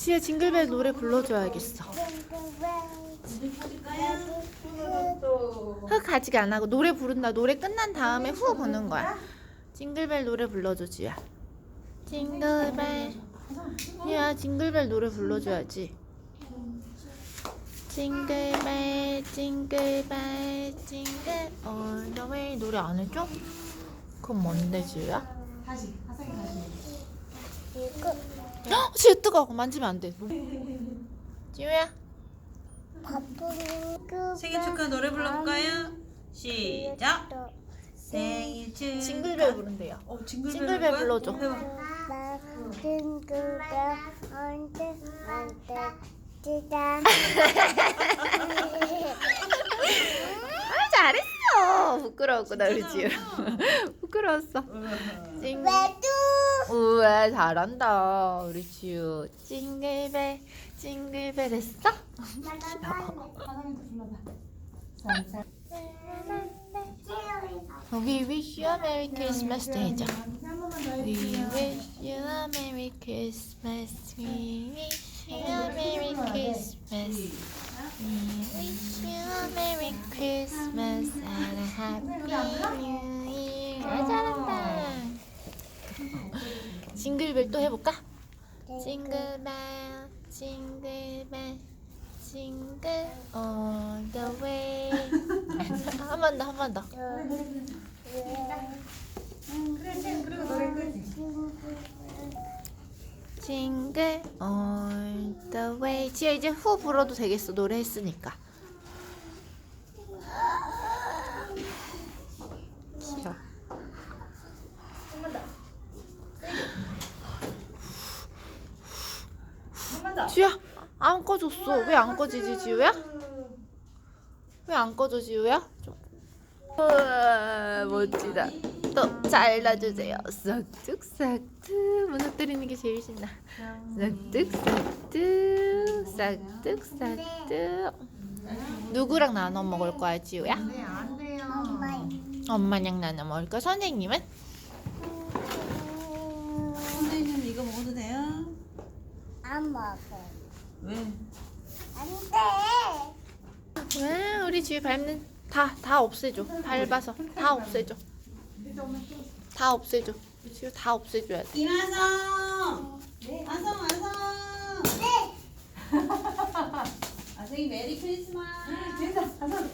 지혜 징글벨 노래 불러줘야겠어. 흑 아직 안 하고 노래 부른다. 노래 끝난 다음에 후 부는 거야. 징글벨 노래 불러줘 지야. 징글벨. 야 징글벨 노래 불러줘야지. 징글벨 징글벨 징글 all the way 노래 안 해줘? 그건 뭔데 지우야? 다시 하상이 다시. 이거 헉, 지우 뜨거워 만지면 안 돼. 지우야. 바쁜 그 생일 축하 노래 불러볼까요? 시작. 생일 축하. 징글벨 부른대요. 어, 징글벨, 징글벨 부를 거야? 불러줘. 해봐. 징글벨 언제 언제 아 잘했어. 부끄러웠구나 우리 지우. 부끄러웠어. 징. 왜도 우와 잘한다 우리 지우. 징글벨 징글벨 했어? We wish you a Merry Christmas 더 We wish you a Merry Christmas. We wish you a Merry Christmas. We wish you a Merry Christmas and a Happy New Year. 아, 잘한다. 징글벨 또 해볼까? 징글벨, 징글벨, 징글 all the way. 한 번 더, 한 번 더. 그리고 노래 끄지. 징글 all the way. 지아 이제 후 불어도 되겠어. 노래 했으니까. 지아. 한번 더. 지우야 안 꺼졌어 왜 안 꺼지지 지우야? 왜 안 꺼져 지우야? 좀. 우와 멋지다 또 잘라주세요 싹둑싹둑 무너뜨리는 게 제일 신나 싹둑싹둑 싹둑싹둑 누구랑 나눠 먹을 거야 지우야? 네, 안 돼요. 엄마랑 나눠 먹을 거야 선생님은? 선생님 이거 먹어도 돼요? 안 먹어 왜? 안 돼 왜 우리 지우 밟는 다 다 없애줘 밟아서 다 없애줘 다 없애줘 우리 지우 다 없애줘야 돼 이마성. 아성 아성. 네. 아성이 메리 크리스마스. 진짜 하상.